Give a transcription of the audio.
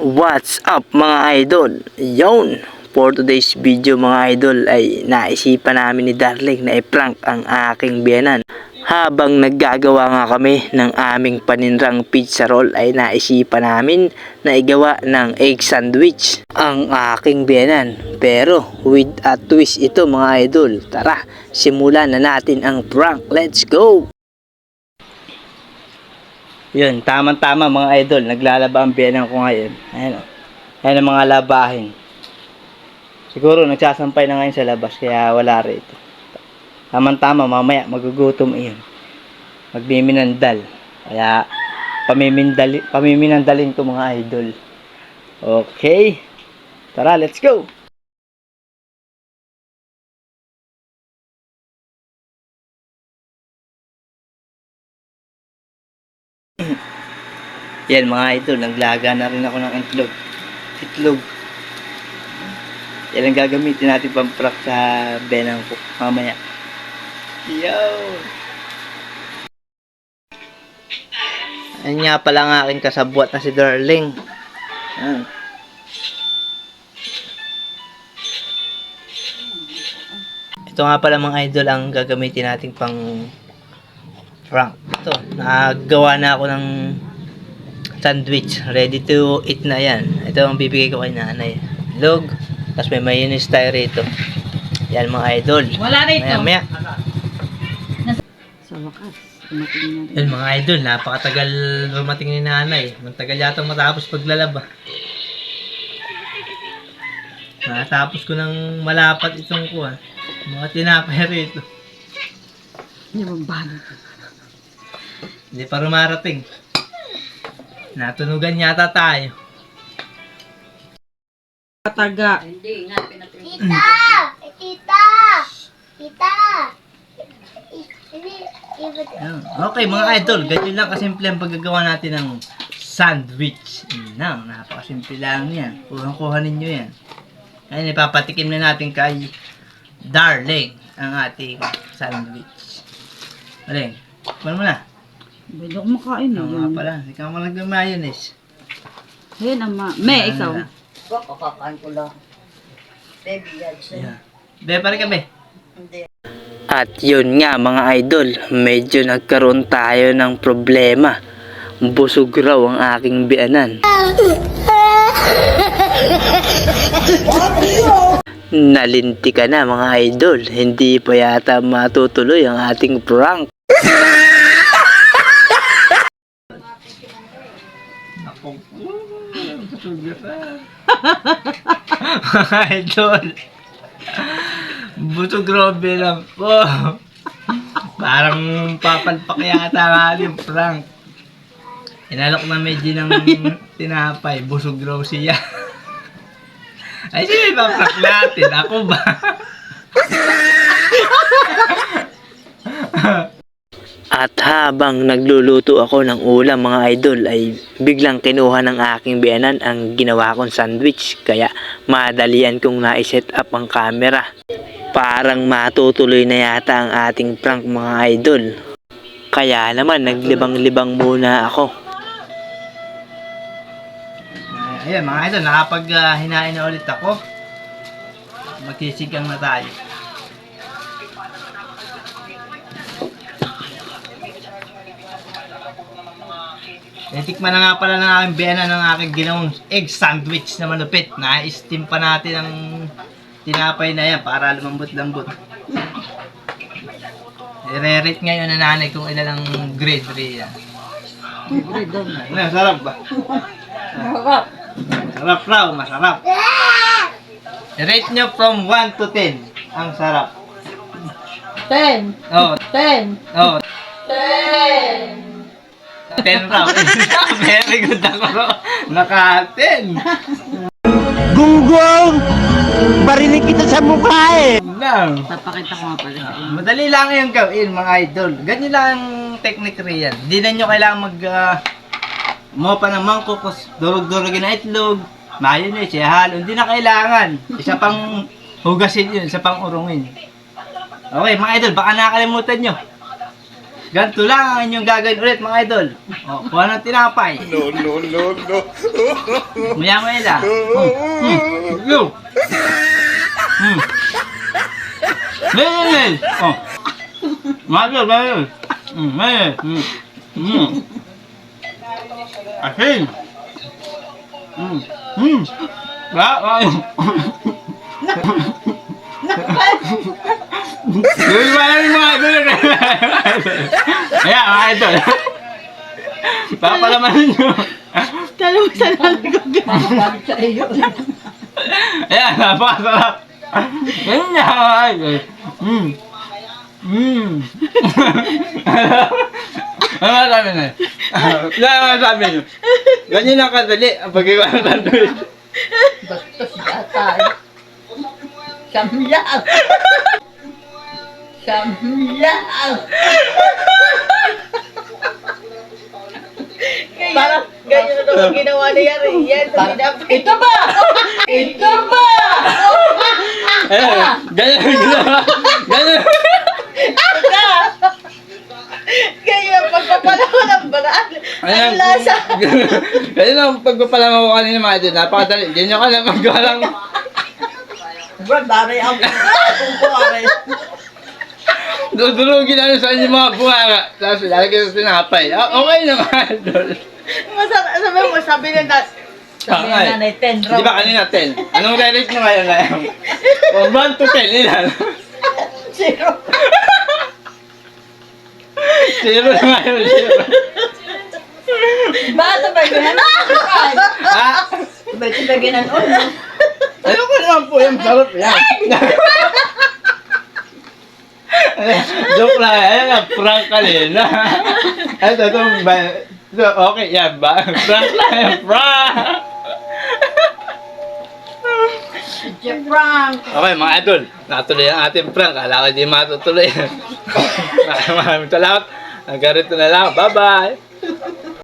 What's up mga idol? Yon! For today's video mga idol ay naisipan namin ni Darling na i-prank ang aking biyanan. Habang naggagawa nga kami ng aming paninrang pizza roll ay naisipan namin na igawa ng egg sandwich ang aking biyanan. Pero with a twist ito mga idol. Tara, simulan na natin ang prank. Let's go! Yun, tamang-tama mga idol. Naglalaba ang biyanan ko ngayon. Ayan o. Ayan ang mga labahin. Siguro nagsasampay na ngayon sa labas kaya wala rito. Tamang-tama mamaya magugutom iyon. Magmiminandal. Kaya pamimindali, pamiminandalin ko mga idol. Okay. Tara, let's go. Yan mga idol, naglaga na rin ako ng itlog. Itlog. Yan ang gagamitin natin pang prank sa benang ko mamaya. Yo! Ayun nga pala ang aking kasabwat na si Darling. Yan. Ito nga pala mga idol ang gagamitin natin pang prank. Ito, nagawa na ako ng sandwich. Ready to eat na yan. Ito ang bibigay ko kay nanay. Log. Tapos may mayonnaise tayo rito. Yan mga idol. Wala na ito. Maya maya. Sa wakas, Yan mga idol. Napakatagal rumating ni nanay. Matagal yata matapos paglalaba. Natapos ko ng malapat itong kuha. Mga tinapay rito. Hindi mo ba? Hindi pa rumarating. Natunugan yata tayo. Kataga. Tita! Tita! Tita! Ayan. Okay mga idol, ganyan lang kasimple ang paggagawa natin ng sandwich. Yun lang, napakasimple lang yan. Kuha-kuha ninyo yan. Ayan, ipapatikim na natin kay Darling ang ating sandwich. Darling, kuha mo na. Pwede ako makain na Ano nga yan. pala, ikaw mo lang mayonnaise. Ayan ama. Me, Ano ikaw. na. Kakakain ko lang. Baby, yan Yeah. Be, pare ka be. At yun nga mga idol, medyo nagkaroon tayo ng problema. Busog raw ang aking bianan. Nalinti ka na mga idol, hindi pa yata matutuloy ang ating prank. Mga idol. Buto grabe lang po. Parang papalpak yata nga yung prank. Inalok na medyo ng tinapay. Busog raw siya. Ay, sino ba natin? Ako ba? At habang nagluluto ako ng ulam mga idol ay biglang kinuha ng aking biyanan ang ginawa kong sandwich kaya madalian kong na-set up ang camera. Parang matutuloy na yata ang ating prank mga idol. Kaya naman naglibang-libang muna ako. Ayan mga idol, nakapag uh, hinain na ulit ako. Magsisigang na tayo. Natikman na nga pala ng aking biyana ng aking ginawang egg sandwich na malupit. Na-steam pa natin ang tinapay na yan para lumambot-lambot. I-rate ngayon na nanay kung ilan ang grade 3 yan. Ano, sarap ba? Sarap raw, masarap. I-rate nyo from 1 to 10. Ang sarap. Ten. Oh, Ten. oh. 10! 10 raw. Very good ako. Naka 10. Gunggong! Barinig kita sa mukha eh! Lang. Papakita ko nga pala sa inyo. Madali lang yung gawin mga idol. Ganyan lang ang technique riyan. Hindi na nyo kailangan mag uh, mopa ng mangkukos, durog-durogin na itlog, mayonnaise, ihalo. Hindi na kailangan. Isa pang hugasin yun, isa pang urungin. Okay mga idol, baka nakalimutan nyo. Ganito lang ang inyong gagawin ulit mga idol. O, kuha ng tinapay. No, no, no, no. Maya maya. Hmm. Yo. Hmm. Lele. Oh. Magal, magal. Hmm, magal. Hmm. Hmm. Asin. Hmm. Hmm. Ba, ba. Gawin mo lang yung mga idol. Ayan, mga idol. Papalamanin nyo. Kala mo sa lalagag. Bakit sa iyo? Ayan, napakasarap. Ganyan niya, mga idol. Mm. Mm. ano masabi na? Ano masabi nyo? Ganyan lang kadali ang pagkiwa ng sandwich. Yata eh. Samyang. Samyang. Parang ganyan na naman ginawa ni Yari. Yan, Ito ba? Ito ba? Ayan, ganyan ang ginawa. Ganyan. Ganyan, pagpapala ko ng baraan. Ayan. Ang lasa. Ganyan ang pagpapalang ako kanina mga idol. Napakadali. Ganyan ka lang magwalang. Bro, dari ang kung kuwari. Dudurugin na sa inyo mga bunga. Tapos lalagay sa tinapay. Ah, Okay na mga idol. Masarap, sabi mo, sabi niya na, Sabi Okay. nga nanay, 10 Di ba kanina 10? Anong re-rate mo ngayon na yun? From 1 to 10, ilan? Zero. Zero na ngayon, zero. Bata ba yun? Ha? Ba ginan ulo? Ayoko naman po yung sarap yan. Joke lang, ayan nga, prank kanina. Ito, ito, ba, ito, okay, yan ba? Prank lang yan, prank! Frank. Okay, mga idol, natuloy ang ating prank. Kala ko di matutuloy. Maraming salamat. Hanggang rito na lang. Bye-bye!